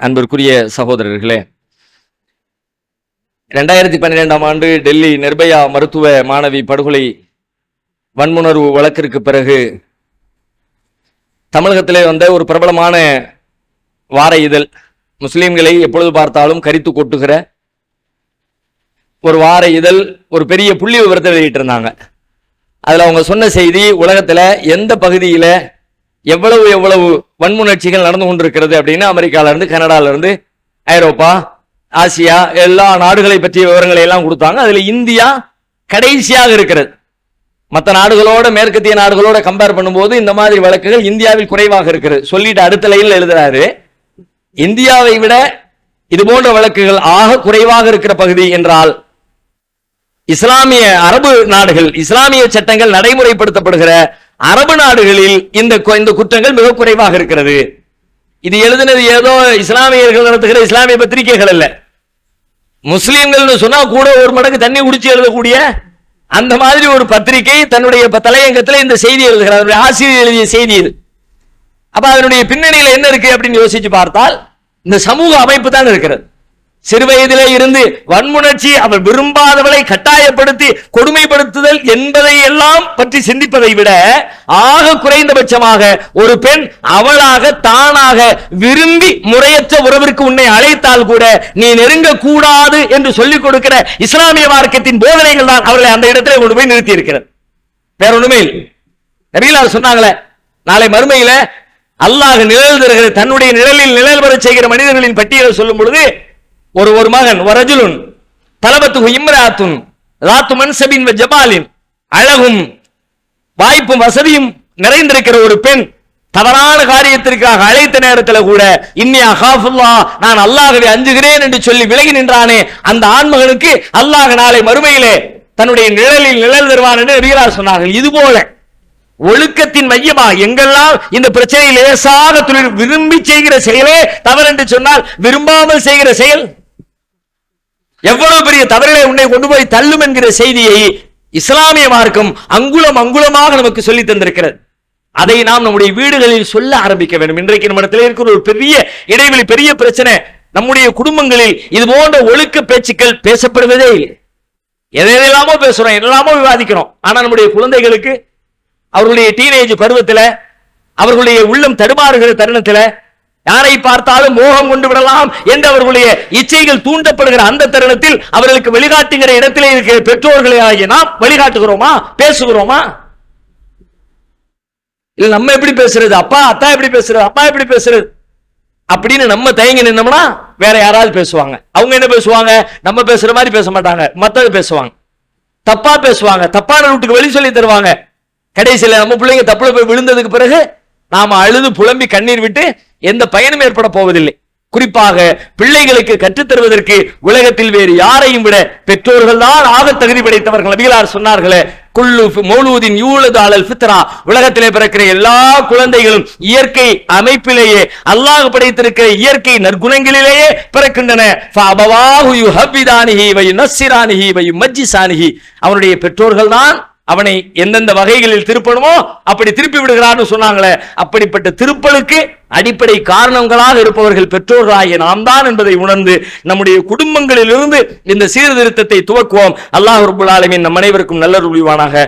அன்பிற்குரிய சகோதரர்களே ரெண்டாயிரத்தி பன்னிரெண்டாம் ஆண்டு டெல்லி நிர்பயா மருத்துவ மாணவி படுகொலை வன்முணர்வு வழக்கிற்கு பிறகு தமிழகத்திலே வந்த ஒரு பிரபலமான வார இதழ் முஸ்லீம்களை எப்பொழுது பார்த்தாலும் கரித்து கொட்டுகிற ஒரு வார இதழ் ஒரு பெரிய புள்ளி விவரத்தை வெளியிட்டிருந்தாங்க. அதில் அவங்க சொன்ன செய்தி உலகத்தில் எந்த பகுதியில் எவ்வளவு எவ்வளவு வன்முணர்ச்சிகள் நடந்து கொண்டிருக்கிறது அப்படின்னு அமெரிக்கால இருந்து கனடால இருந்து ஐரோப்பா ஆசியா எல்லா நாடுகளை பற்றிய விவரங்களை எல்லாம் கொடுத்தாங்க. அதுல இந்தியா கடைசியாக இருக்கிறது. மற்ற நாடுகளோட மேற்கத்திய நாடுகளோட கம்பேர் பண்ணும்போது இந்த மாதிரி வழக்குகள் இந்தியாவில் குறைவாக இருக்கிறது சொல்லிட்டு அடுத்த லைன்ல எழுதுறாரு. இந்தியாவை விட இது போன்ற வழக்குகள் ஆக குறைவாக இருக்கிற பகுதி என்றால் இஸ்லாமிய அரபு நாடுகள் இஸ்லாமிய சட்டங்கள் நடைமுறைப்படுத்தப்படுகிற அரபு நாடுகளில் இந்த இந்த குற்றங்கள் மிக குறைவாக இருக்கிறது. இது எழுதினது ஏதோ இஸ்லாமியர்கள் நடத்துகிற இஸ்லாமிய பத்திரிகைகள் அல்ல. முஸ்லீம்கள்னு சொன்னா கூட ஒரு மடங்கு தண்ணி குடிச்சு எழுதக்கூடிய அந்த மாதிரி ஒரு பத்திரிகை தன்னுடைய தலையங்கத்தில் இந்த செய்தி எழுதுகிறார். ஆசிரியர் எழுதிய செய்தி இது. அப்ப அதனுடைய பின்னணியில் என்ன இருக்கு அப்படின்னு யோசிச்சு பார்த்தால் இந்த சமூக அமைப்பு தான் இருக்கிறது. சிறுவயதிலே இருந்து வன்முணர்ச்சி அவள் விரும்பாதவளை கட்டாயப்படுத்தி கொடுமைப்படுத்துதல் என்பதை எல்லாம் பற்றி சிந்திப்பதை விட ஆக குறைந்தபட்சமாக ஒரு பெண் அவளாக தானாக விரும்பி முறையற்ற உறவிற்கு உன்னை அழைத்தால் கூட நீ நெருங்க கூடாது என்று சொல்லிக் கொடுக்கிற இஸ்லாமிய மார்க்கத்தின் போதனைகள் தான் அவர்களை அந்த இடத்துல கொண்டு போய் நிறுத்தி இருக்கிறது வேற ஒண்ணுமே இல்லை. நபிகளார் சொன்னாங்களே நாளை மறுமையில அல்லாஹ் நிழல் தருகிற தன்னுடைய நிழலில் நிழல் வர செய்கிற மனிதர்களின் பட்டியலை சொல்லும் பொழுது ஒரு ஒரு மகன் வரஜுலுன் தலபத்து இம்ராத்துன் ராத்து மன்சபின் ஜபாலின் அழகும் வாய்ப்பும் வசதியும் நிறைந்திருக்கிற ஒரு பெண் தவறான காரியத்திற்காக அழைத்த நேரத்தில் கூட இன்னி அகாஃபுல்லா நான் அல்லாஹவே அஞ்சுகிறேன் என்று சொல்லி விலகி நின்றானே அந்த ஆண்மகனுக்கு அல்லாஹ் நாளை மறுமையிலே தன்னுடைய நிழலில் நிழல் தருவான் என்று நபிகளார் சொன்னார்கள். இது போல ஒழுக்கத்தின் மையமா எங்கெல்லாம் இந்த பிரச்சனையில் லேசாக துளிர் விரும்பி செய்கிற செயலே தவறு என்று சொன்னால் விரும்பாமல் செய்கிற செயல் எவ்வளவு பெரிய தவறுகளை உன்னை கொண்டு போய் தள்ளும் என்கிற செய்தியை இஸ்லாமிய மார்க்கம் அங்குலம் அங்குலமாக நமக்கு சொல்லி தந்திருக்கிறது. அதை நாம் நம்முடைய வீடுகளில் சொல்ல ஆரம்பிக்க வேண்டும். இன்றைக்கு நம்மிடத்தில் இருக்கிற ஒரு பெரிய இடைவெளி பெரிய பிரச்சனை. நம்முடைய குடும்பங்களில் இது போன்ற ஒழுக்க பேச்சுக்கள் பேசப்படுவதே இல்லை. எதை எதையெல்லாமோ பேசுறோம் எல்லாமோ விவாதிக்கிறோம். ஆனா நம்முடைய குழந்தைகளுக்கு அவர்களுடைய டீனேஜ் பருவத்தில் அவர்களுடைய உள்ளம் தடுமாறுகிற தருணத்தில் யாரை பார்த்தாலும் மோகம் கொண்டு விடலாம் என்று அவர்களுடைய இச்சைகள் தூண்டப்படுகிற அந்த தருணத்தில் அவர்களுக்கு வழிகாட்டுகிற இடத்திலே இருக்கிற பெற்றோர்களை ஆகிய நாம் வழிகாட்டுகிறோமா? பேசுகிறோமா? இல்ல நம்ம எப்படி பேசுறது? அப்பா அத்தா எப்படி பேசுறது? அப்பா எப்படி பேசுறது? அப்படின்னு நம்ம தயங்கி நின்னோம்னா வேற யாராவது பேசுவாங்க. அவங்க என்ன பேசுவாங்க? நம்ம பேசுற மாதிரி பேச மாட்டாங்க. மத்தது பேசுவாங்க. தப்பா பேசுவாங்க. தப்பான ரூட்டுக்கு வழி சொல்லி தருவாங்க. கடைசியில் நம்ம பிள்ளைங்க தப்புல போய் விழுந்ததுக்கு பிறகு நாம அழுது புலம்பி கண்ணீர் விட்டு எந்த பயனும் ஏற்பட போவதில்லை. குறிப்பாக பிள்ளைகளுக்கு கற்றுத் தருவதற்கு உலகத்தில் வேறு யாரையும் விட பெற்றோர்கள் தான் ஆக தகுதி படைத்தவர்கள் நபிகளார் சொன்னார்களே குள்ளு மௌலூதின் யூலது அலல் ஃபித்ரா. உலகத்திலே பிறக்கிற எல்லா குழந்தைகளும் இயற்கை அமைப்பிலேயே அல்லாஹ் படைத்திருக்கிற இயற்கை நற்குணங்களிலேயே பிறக்கின்றன. அவனுடைய பெற்றோர்கள் தான் அவனை எந்தெந்த வகைகளில் திருப்பணுமோ அப்படி திருப்பி விடுகிறான்னு சொன்னாங்களே அப்படிப்பட்ட திருப்பலுக்கு அடிப்படை காரணங்களாக இருப்பவர்கள் பெற்றோர்களாகிய நாம் தான் என்பதை உணர்ந்து நம்முடைய குடும்பங்களிலிருந்து இந்த சீர்திருத்தத்தை துவக்குவோம். அல்லாஹ் ரபுல் ஆலமின் நம் அனைவருக்கும் நல்ல புரிவானாக.